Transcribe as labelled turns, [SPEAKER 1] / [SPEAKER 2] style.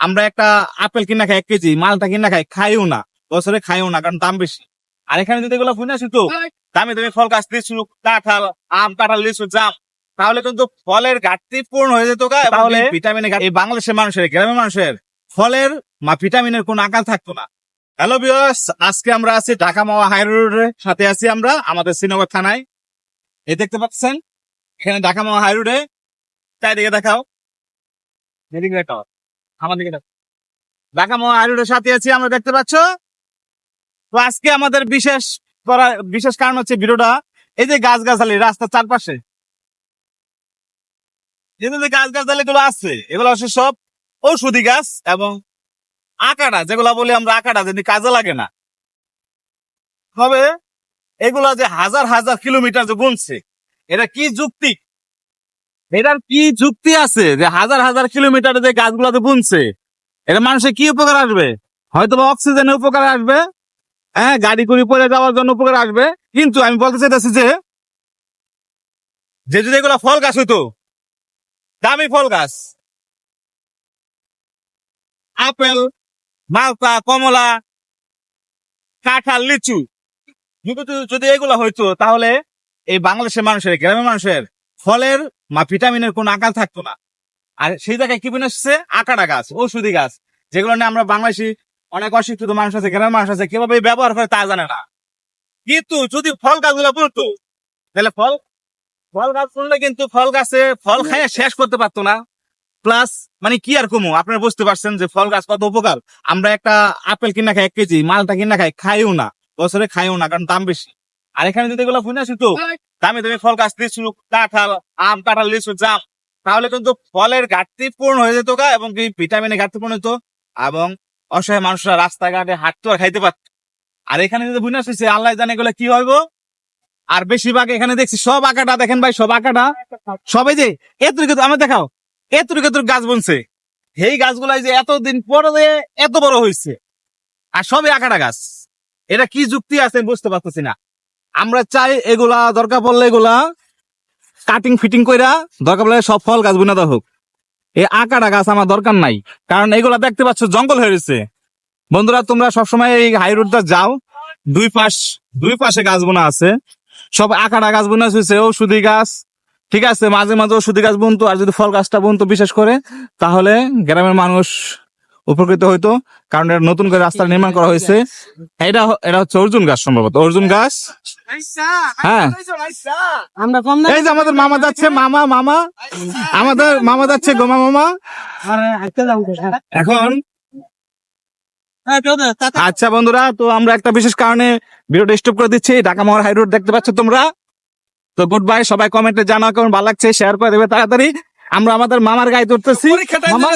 [SPEAKER 1] আমরা একটা আপেল কিনা খাই এক কেজি মালটা কিনা খাই খাইও না। বছরে খাইও না কারণ দাম বেশি। আর এখানে যদি এগুলো ফুনে আসি তো দামি দামি ফল গাছ লিচু কাঁঠাল আম কাঁঠাল লিচু জাম। তাহলে কিন্তু ফলের ঘাটতি পূর্ণ হয়ে যেত তাহলে ভিটামিনের এই বাংলাদেশের মানুষের গ্রামের মানুষের ফলের মা ভিটামিনের কোনো আকাল থাকতো না। হ্যালো বিয়স আজকে আমরা আছি ঢাকা মাওয়া হাই রোডের সাথে আছি আমরা আমাদের শ্রীনগর থানায়। এই দেখতে পাচ্ছেন? এখানে ঢাকা মাওয়া হাই রোডে চারিদিকে দেখাও। এদিকে দেখাও আমার দিকে ঢাকা মাওয়া সাথে আছি, আমরা দেখতে পাচ্ছ? তো আজকে আমাদের বিশেষ করা, বিশেষ কারণ হচ্ছে ভিডিওটা, এই যে গাছ গাছালি রাস্তার চারপাশে। যে গাছ গাছালি গুলো আছে, এগুলো হচ্ছে সব ঔষধি গাছ এবং আকাটা যেগুলা বলি আমরা আকাটা যদি কাজে লাগে না। তবে এগুলা যে হাজার হাজার কিলোমিটার যে গুনছে, এটা কি যুক্তি? এটার কি যুক্তি আছে যে হাজার হাজার কিলোমিটার যে গাছগুলাতে বুনছে? এটা মানুষের কি উপকার আসবে? হয়তো বা অক্সিজেনের উপকার আসবে হ্যাঁ গাড়ি করে পরে যাওয়ার জন্য উপকার আসবে। কিন্তু আমি বলতে চাইতেছি যে যে যদি এগুলা ফল গাছ হইতো, দামি ফল গাছ, আপেল মালটা কমলা, কাঁঠাল, লিচু, যদি এগুলা হইতো, তাহলে এই বাংলাদেশের মানুষের, গ্রামের মানুষের ফলের মা ভিটামিনের কোনো আকাল থাকতো না। আর সেই জায়গায় কি বিনে এসছে? আকাটা গাছ, ঔষধি গাছ। যেগুলো নিয়ে আমরা বাংলাদেশি অনেক অশিক্ষিত মানুষ আছে, গ্রামের মানুষ আছে, কীভাবে ব্যবহার করে তা জানে না। কিন্তু যদি ফল গাছগুলো বলতো, তাহলে ফল ফল গাছ শুনলে কিন্তু ফল গাছে ফল খাইয়ে শেষ করতে পারতো না। প্লাস মানে কি আর কমু, আপনারা বুঝতে পারছেন যে ফল গাছ কত উপকার। আমরা একটা আপেল কিনা খাই এক কেজি, মালটা কিনা খাই, খাইও না। বছরে খাইও না, কারণ দাম বেশি। আর এখানে যদি এগুলো ফুনে আসি তো দামি দামি ফল গাছ লিচু কাঁঠাল, আম, কাঁঠাল লিচু জাম তাহলে কিন্তু ফলের ঘাটতি পূর্ণ হয়ে যেত গা, এবং কি ভিটামিনের ঘাটতি পূর্ণ হতো, এবং অসহায় মানুষরা রাস্তাঘাটে হাঁটতো আর খাইতে পারত। আর এখানে যদি বুঝে আসছে আল্লাহ জানে এগুলো কি হইব। আর বেশিরভাগ এখানে দেখছি, সব আঁকাটা দেখেন ভাই, সব আঁকাটা। সবাই যে, এতটুকু আমি দেখাও, এতটুকু এতটুকু গাছ বনছে। এই গাছগুলাই যে এতদিন পরে এত বড় হয়েছে। আর সবই আঁকাটা গাছ। এটা কি যুক্তি আছে বুঝতে পারতেছি না। আমরা চাই এগুলা দরকার পড়লে এগুলা কাটিং ফিটিং কইরা দরকার পড়লে সব ফল গাছ বুনা হোক। এই আঁকাটা গাছ আমার দরকার নাই, কারণ এগুলা দেখতে পাচ্ছ জঙ্গল হয়ে গেছে বন্ধুরা, তোমরা সবসময় এই হাই রোডটা যাও, দুই পাশ, দুই পাশে গাছ বোনা আছে। সব আঁকাটা গাছ বোনা হয়েছে, ঔষধি গাছ, ঠিক আছে? মাঝে মাঝে ওষুধি গাছ বুনতো, আর যদি ফল গাছটা বুনতো বিশেষ করে, তাহলে গ্রামের মানুষ উপকৃত হইতো কারণ এটা নতুন করে রাস্তা নির্মাণ করা হয়েছে। এটা এটা হচ্ছে অর্জুন গাছ সম্ভবত। অর্জুন গাছ? হ্যাঁ। এই যে আমাদের মামা যাচ্ছে মামা মামা। আমাদের মামা যাচ্ছে গোমা মামা
[SPEAKER 2] আরে আইতে যাও
[SPEAKER 1] এখন
[SPEAKER 2] হ্যাঁ
[SPEAKER 1] আচ্ছা বন্ধুরা তো আমরা একটা বিশেষ কারণে ভিডিওটা স্টপ করে দিচ্ছি। ঢাকা মহার হাই রোড দেখতে পাচ্ছ তোমরা? তো গুড বাই সবাই কমেন্টে জানাও কেমন ভালো লাগছে শেয়ার করে দেবে তাড়াতাড়ি। আমরা আমাদের মামার গায়ে ধরতেছি। মামা